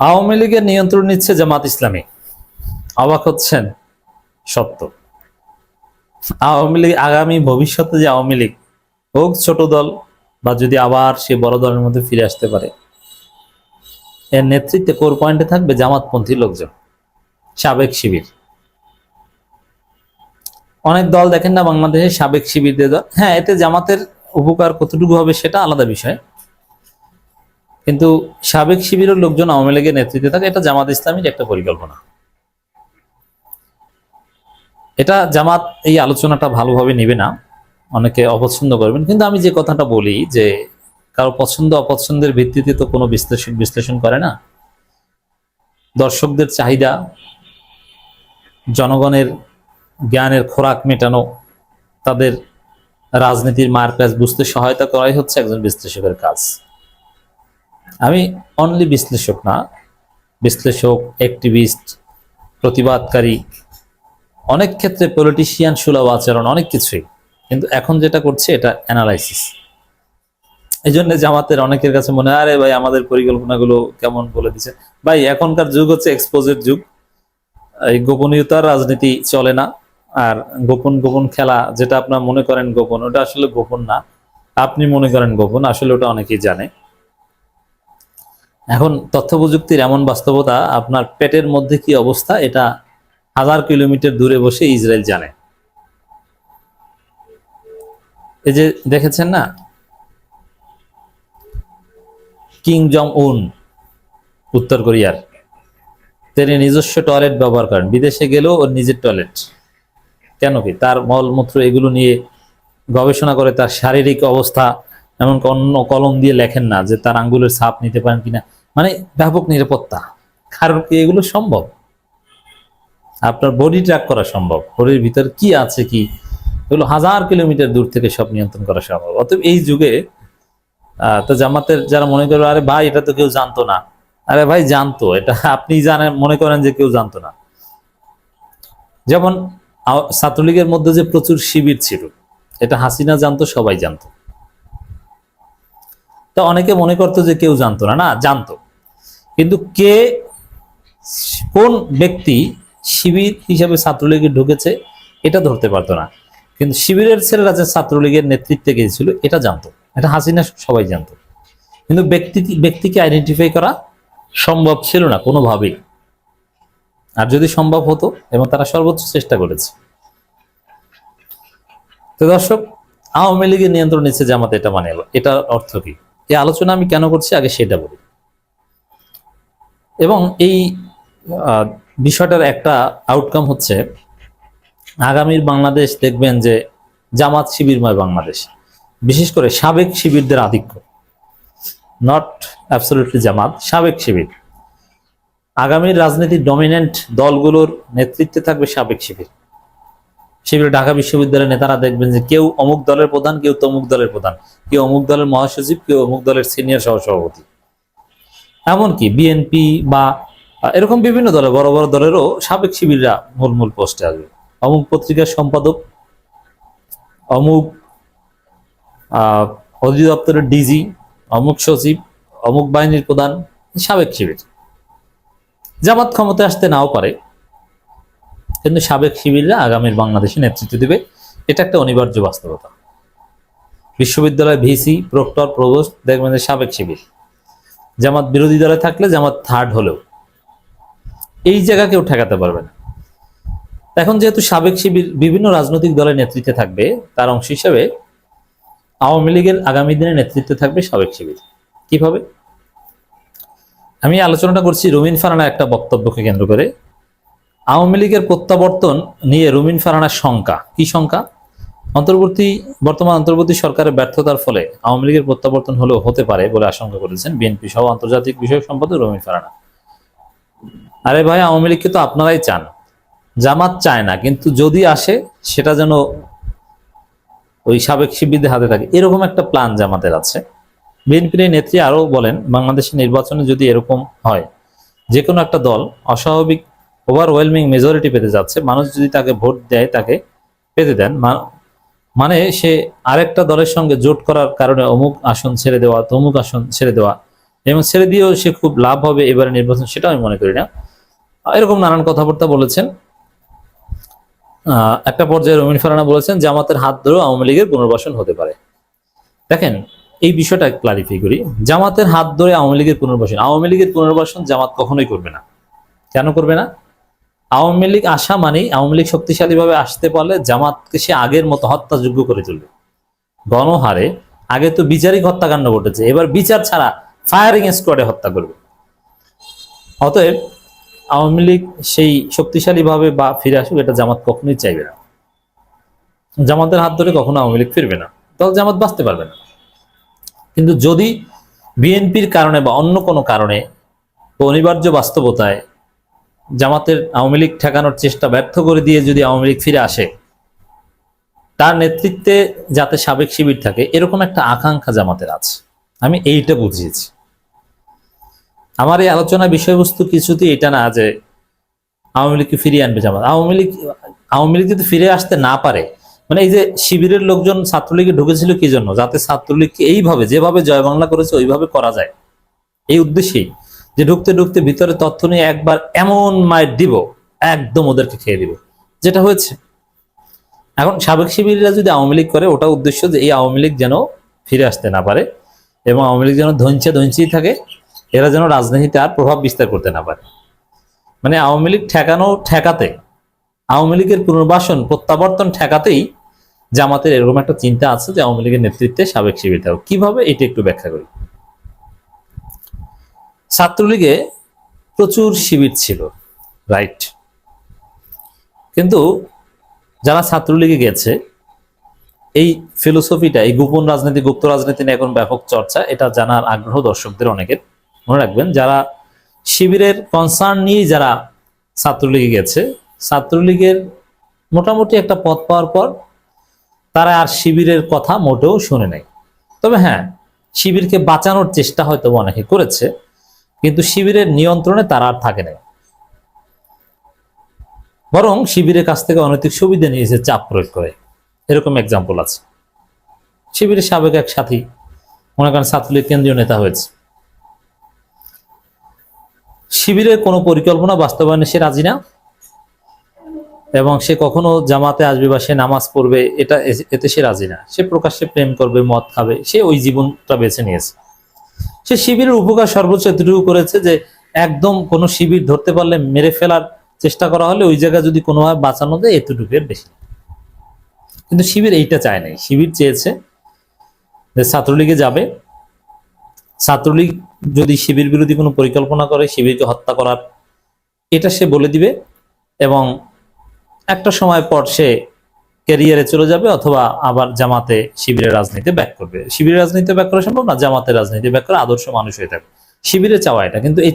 আওয়ামী লীগের নিয়ন্ত্রণ নিচ্ছে জামাত ইসলামী। অবাক হচ্ছেন সত্য। আওয়ামী লীগ আগামী ভবিষ্যতে যে আওয়ামী লীগ হোক, ছোট দল, বা যদি আবার সে বড় দলের মধ্যে ফিরে আসতে পারে, এর নেতৃত্বে কোর পয়েন্টে থাকবে জামাতপন্থী লোকজন, সাবেক শিবির। অনেক দল দেখেন না বাংলাদেশে সাবেক শিবিরদের হ্যাঁ এতে জামাতের উপকার কতটুকু হবে সেটা আলাদা বিষয়। কিন্তু সাবেক শিবিরের লোকজন আওয়ামী লীগের নেতৃত্বে থাকে, এটা জামাত ইসলামীর একটা পরিকল্পনা। এটা জামাত এই আলোচনাটা ভালোভাবে নেবে না, অনেকে অপছন্দ করবেন। কিন্তু আমি যে কথাটা বলি যে কারও পছন্দ, অপছন্দের ভিত্তিতে তো কোনো বিশ্লেষণ বিশ্লেষণ করে না। দর্শকদের চাহিদা, জনগণের জ্ঞানের খোরাক মেটানো, তাদের রাজনীতির মার কাজ বুঝতে সহায়তা করাই হচ্ছে একজন বিশ্লেষকের কাজ। আমি অনলি বিশ্লেষক না। বিশ্লেষক অ্যাক্টিভিস্ট প্রতিবাদকারী, অনেক ক্ষেত্রে পলিটিশিয়ান সুলভ আচরণ, অনেক কিছুই। কিন্তু এখন যেটা করছে, এটা অ্যানালাইসিস এই জন্য জামাতের অনেকের কাছে মনে আরে ভাই, আমাদের পরিকল্পনাগুলো কেমন বলে দিছে? ভাই, এখনকার যুগ হচ্ছে এক্সপোজের যুগ। এই গোপনীয়তার রাজনীতি চলে না। আর গোপন গোপন খেলা, যেটা আপনার মনে করেন গোপন, ওটা আসলে গোপন না। আপনি মনে করেন গোপন, আসলে ওটা অনেকেই জানে। এখন তথ্য প্রযুক্তির এমন বাস্তবতা, আপনার পেটের মধ্যে কি অবস্থা, এটা হাজার কিলোমিটার দূরে বসে ইসরায়েল জানে। এই যে দেখেছেন না? কিং জং উন, উত্তর কোরিয়ার। তিনি নিজস্ব টয়লেট ব্যবহার করেন। বিদেশে গেলেও ওর নিজের টয়লেট। কেন কি? তার মলমূত্র এগুলো নিয়ে গবেষণা করে তার শারীরিক অবস্থা এমন অন্য কলম দিয়ে লেখেন না যে তার আঙ্গুলের ছাপ নিতে পারেন কিনা। মানে ব্যাপক নিরাপত্তা। কারণ এগুলো সম্ভব? আপনার বডি ট্র্যাক করা সম্ভব। শরীরের ভিতর কি আছে, কি? এগুলো হাজার কিলোমিটার দূর থেকে সব নিয়ন্ত্রণ করা সম্ভব। অতএব এই যুগে তো জামাতের যারা মনে করবে আরে ভাই, এটা তো কেউ জানতো না। আরে ভাই, জানতো। এটা আপনি জানেন, মনে করেন যে কেউ জানতো না। যেমন ছাত্রলীগের মধ্যে যে প্রচুর শিবির ছিল, এটা হাসিনা জানতো, সবাই জানতো। তো অনেকে মনে করতো যে কেউ জানতো না। না, জানতো। কিন্তু কে কোন ব্যক্তি শিবির হিসাবে ছাত্রলীগে ঢুকেছে, এটা ধরতে পারতো না। কিন্তু শিবিরের ছেলেরা যে ছাত্রলীগের নেতৃত্বে গিয়েছিল, এটা জানতো। এটা হাসিনা সবাই জানতো। কিন্তু ব্যক্তি, ব্যক্তিকে আইডেন্টিফাই করা সম্ভব ছিল না, কোনোভাবেই। আর যদি সম্ভব হতো, এবং তারা সর্বোচ্চ চেষ্টা করেছে। তো দর্শক, আওয়ামী লীগের নিয়ন্ত্রণ নিচ্ছে জামাত এটা মানে এটার অর্থ কি? এই আলোচনা আমি কেন করছি, আগে সেটা বলি। এবং এই বিষয়টার একটা আউটকাম হচ্ছে, আগামীর বাংলাদেশ দেখবেন যে জামাত শিবিরময় বাংলাদেশ। বিশেষ করে সাবেক শিবিরদের আধিক্য। নট অ্যাবসলিউটলি জামাত, সাবেক শিবির। আগামীর রাজনীতির ডমিনেন্ট দলগুলোর নেতৃত্বে থাকবে সাবেক শিবির। শিবির ঢাকা বিশ্ববিদ্যালয়ের নেতারা দেখবেন যে কেউ অমুক দলের প্রধান, কেউ তমুক দলের প্রধান। কেউ অমুক দলের মহাসচিব, কেউ অমুক দলের সিনিয়র সহসভাপতি। এমনকি বিএনপি বা এরকম বিভিন্ন দলের বড় বড় দলেরও সাবেক শিবিররা মূল মূল পোস্টে আসবে। অমুক পত্রিকার সম্পাদক, অমুক অধিদপ্তরের ডিজি অমুক সচিব, অমুক বাহিনীর প্রধান, সাবেক শিবির। জামাত ক্ষমতায় আসতে নাও পারে, কিন্তু সাবেক শিবিররা আগামীর বাংলাদেশে নেতৃত্ব দেবে, এটা একটা অনিবার্য বাস্তবতা। বিশ্ববিদ্যালয় ভিসি প্রক্টর, প্রভোস্ট দেখবেন যে সাবেক শিবির। জামাত বিরোধী দলে থাকলে জামাত থার্ড হলেও। এই জায়গা কেউ ঠেকাতে পারবে না। এখন যেহেতু সাবেক শিবির বিভিন্ন রাজনৈতিক দলের নেতৃত্বে থাকবে, তার অংশ হিসেবে আওয়ামী লীগের আগামী দিনে নেতৃত্বে থাকবে সাবেক শিবির। কীভাবে? আমি আলোচনাটা করছি রুমিন ফারানার একটা বক্তব্যকে কেন্দ্র করে। আওয়ামী লীগের প্রত্যাবর্তন নিয়ে রুমিন ফারানার শঙ্কা। কি শঙ্কা? অন্তর্বর্তী, বর্তমান অন্তর্বর্তী সরকারের ব্যর্থতার ফলে আওয়ামী লীগের প্রত্যাবর্তন হলেও হতে পারে বলে আশঙ্কা করেছেন বিএনপি সহ আন্তর্জাতিক বিষয় সম্পাদক রুমিন ফারানা। আরে ভাই, আওয়ামী লীগকে তো আপনারাই চান। জামাত চায় না, কিন্তু যদি আসে, সেটা যেন ওই সাবেক শিবিরদের হাতে থাকে। এরকম একটা প্ল্যান জামাতের আছে। বিএনপির নেত্রী আরও বলেন, বাংলাদেশের নির্বাচনে যদি এরকম হয় যে কোনো একটা দল অস্বাভাবিক ওভারওয়েলমিং মেজরিটি পেতে যাচ্ছে। মানুষ যদি তাকে ভোট দেয়, তাকে পেতে দেন। মানে সে আরেকটা দলের সঙ্গে জোট করার কারণে অমুক আসন ছেড়ে দেওয়া, তমুক আসন ছেড়ে দেওয়া, এবং ছেড়ে দিয়েও সে খুব লাভ হবে এবারে নির্বাচন, সেটা আমি মনে করি না। এরকম নানান কথাবার্তা বলেছেন। একটা পর্যায়ে রমিন ফারানা বলেছেন, জামাতের হাত ধরেও আওয়ামী লীগের পুনর্বাসন হতে পারে। দেখেন, এই বিষয়টা ক্লারিফাই করি। জামাতের হাত ধরে আওয়ামী লীগের পুনর্বাসন, আওয়ামী লীগের পুনর্বাসন জামাত কখনোই করবে না। কেন করবে না? আওয়ামী লীগ আসা মানেই আওয়ামী লীগ শক্তিশালীভাবে আসতে পারলে জামাতকে সে আগের মতো হত্যাযোগ্য করে তুলবে। গণহারে আগে তো বিচারিক হত্যাকাণ্ড ঘটেছে, এবার বিচার ছাড়া ফায়ারিং স্কোয়াডে হত্যা করবে। অতএব আওয়ামী লীগ সেই শক্তিশালীভাবে বা ফিরে আসুক, এটা জামাত কখনোই চাইবে না। জামাতের হাত ধরে কখনো আওয়ামী লীগ ফিরবে না। তাহলে জামাত বাঁচতে পারবে না। কিন্তু যদি বিএনপির কারণে বা অন্য কোনো কারণে অনিবার্য বাস্তবতায় জামাতের আওয়ামী লীগ ঠেকানোর চেষ্টা ব্যর্থ করে দিয়ে যদি আওয়ামী লীগ ফিরে আসে, তার নেতৃত্বে যাতে সাবেক শিবির থাকে, এরকম একটা আকাঙ্ক্ষা জামাতের আছে। আমি এইটা বুঝিয়েছি। আমার এই আলোচনা বিষয়বস্তু কিছুতেই এটা না যে আওয়ামী লীগকে ফিরিয়ে আনবে জামাত। আওয়ামী লীগ আওয়ামী লীগ যদি ফিরে আসতে না পারে মানে এই যে শিবিরের লোকজন ছাত্রলীগে ঢুকেছিল কি জন্য? যাতে ছাত্রলীগকে এইভাবে, যেভাবে জয় বাংলা করেছে, ওইভাবে করা যায়। এই উদ্দেশ্যেই। যে ঢুকতে ঢুকতে ভিতরে তথ্য নিয়ে একবার এমন মায়ের দিব, একদম ওদেরকে খেয়ে দিব। যেটা হয়েছে। এখন সাবেক শিবিররা যদি আওয়ামী লীগ করে ওটা উদ্দেশ্য যে এই আওয়ামী লীগ যেন ফিরে আসতে না পারে এবং আওয়ামী লীগ যেন ধঞ্চে ধঞ্চেই থাকে, এরা যেন রাজনীতিতে আর প্রভাব বিস্তার করতে না পারে। মানে আওয়ামী লীগ ঠেকানো ঠেকাতে, আওয়ামী লীগের পুনর্বাসন, প্রত্যাবর্তন ঠেকাতেই জামাতের এরকম একটা চিন্তা আছে যে আওয়ামী লীগের নেতৃত্বে সাবেক শিবির থাকবে কীভাবে? এটা একটু ব্যাখ্যা করি। ছাত্রলীগে প্রচুর শিবির ছিল রাইট কিন্তু যারা ছাত্রলীগে গেছে, এই ফিলোসফিটা এই গোপন রাজনীতি, গুপ্ত রাজনীতি নিয়ে এখন ব্যাপক চর্চা, এটা জানার আগ্রহ দর্শকদের অনেকের। মনে রাখবেন, যারা শিবিরের কনসার্ন নিয়ে যারা ছাত্রলীগে গেছে, ছাত্রলীগের মোটামুটি একটা পথ পাওয়ার পর তারা আর শিবিরের কথা মোটেও শুনে নাই। তবে হ্যাঁ শিবিরকে বাঁচানোর চেষ্টা হয়তো অনেকে করেছে কিন্তু শিবিরের নিয়ন্ত্রণে তারা আর থাকে নাই। বরং শিবিরের কাছ থেকে অনৈতিক সুবিধা নিয়েছে চাপ প্রয়োগ করে। এরকম এক্সাম্পল আছে। শিবিরের সাবেক এক সাথী, মনে করেন ছাত্রলীগ কেন্দ্রীয় নেতা হয়েছে। শিবিরের কোনো পরিকল্পনা বাস্তবায়নে সে রাজি না। এবং সে কখনো জামাতে আসবে বা সে নামাজ পড়বে, এটা এতে সে রাজি না। সে প্রকাশ্যে প্রেম করবে, মদ খাবে, সে ওই জীবনটা বেছে নিয়েছে। সে শিবিরের উপকার সর্বোচ্চ এতটুকু করেছে যে একদম কোনো শিবির ধরতে পারলে মেরে ফেলার চেষ্টা করা হলে ওই জায়গায় যদি কোনোভাবে বাঁচানো যায় এতটুকুর বেশি কিন্তু শিবির এইটা চায় নাই। শিবির চেয়েছে যে ছাত্রলীগে যাবে। ছাত্রলীগ যদি শিবির বিরোধী কোনো পরিকল্পনা করে, শিবিরকে হত্যা করার, এটা সে বলে দিবে এবং একটা সময় পর সে ক্যারিয়ারে চলে যাবে অথবা আবার জামাতে শিবিরের রাজনীতি ব্যাক করবে। শিবিরের রাজনীতি ব্যাক করা সম্ভব না জামাতে রাজনীতি ব্যাক করা আদর্শ মানুষ হয়ে থাকবে। শিবিরে চাওয়া এটা, কিন্তু